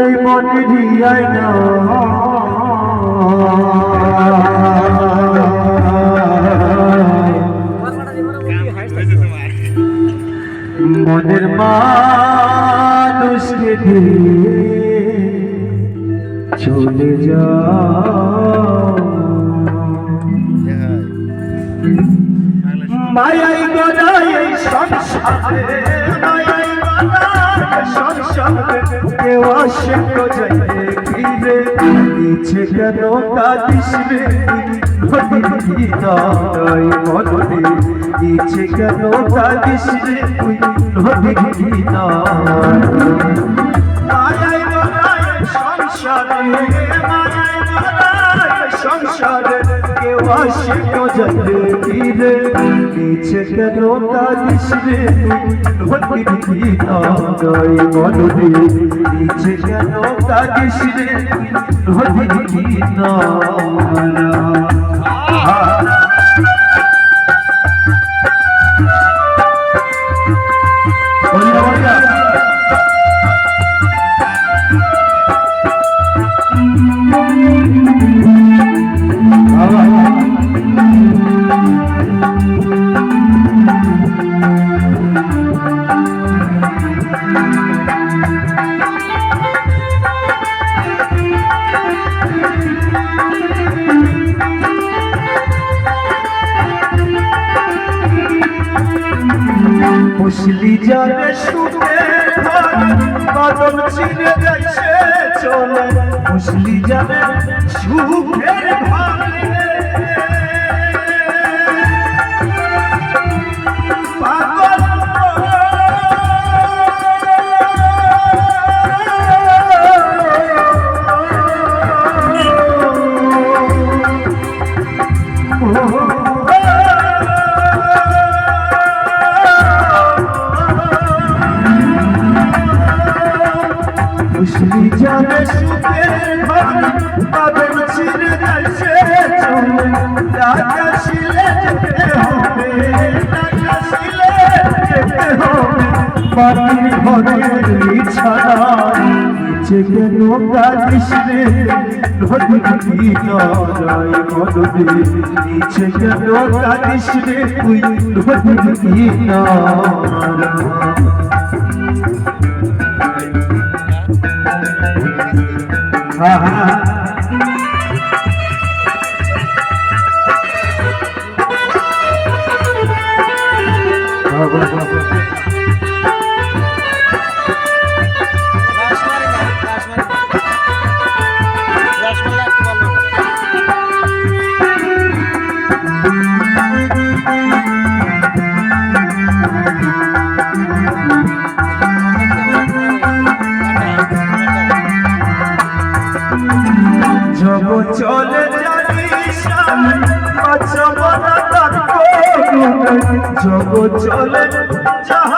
এই মনে দিয়াই না। মনের মানুষকে দিয়ে চলে যা মায়াই গদাই কেউ তো যাইতে ফিরে ইচ্ছে কেন কাঁদিস রে নদী নয় মনে ইচ্ছে কেন কাঁদিস রে তুই গদাই সংসারে সংসারে কেউ আসে ফিরে ইচ্ছে কেন কাঁদিস রে তুই? নদী নয় মনে ইচ্ছে কেন রে? নদী নয় বন্ধু মুসলি জানে সুখে কদম ছিঁড়ে যাইছে চলে। মুসলি জানে সুখের ভালে মুসলি যাবে সুখে পাবেন ছিঁড়ে চলে টাকা ছিলে যেতে হবে টাকা ছিলে যেতে হবে বাড়ির ঘরের বিছানা নিচে কেন কাঁদিস রে নদী নয় মদে নিচে কেন কাঁদিস রে তুই নদী নয় হ্যাঁ হ্যাঁ চলে জানিস আচমনা তার জগ চলে জানিস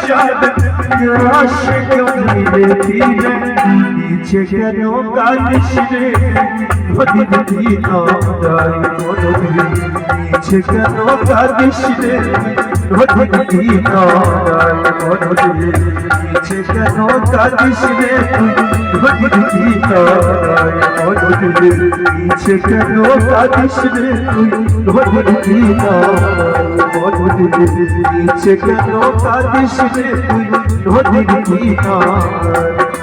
মায়ায় সংসারে আশে কেউ ধীরে ধীরে ইচ্ছে কেন কাঁদিস রে নদী নদী নয় মদরে ইচ্ছে কেন কাঁদিস রে নদীর কিনারায় মনরে নিচে কেন কাঁদিস রে তুই নদীর কিনারায় মনরে নিচে কেন কাঁদিস রে কিনারায় মনরে নিচে কেন কাঁদিস তুই নদীর কিনারায়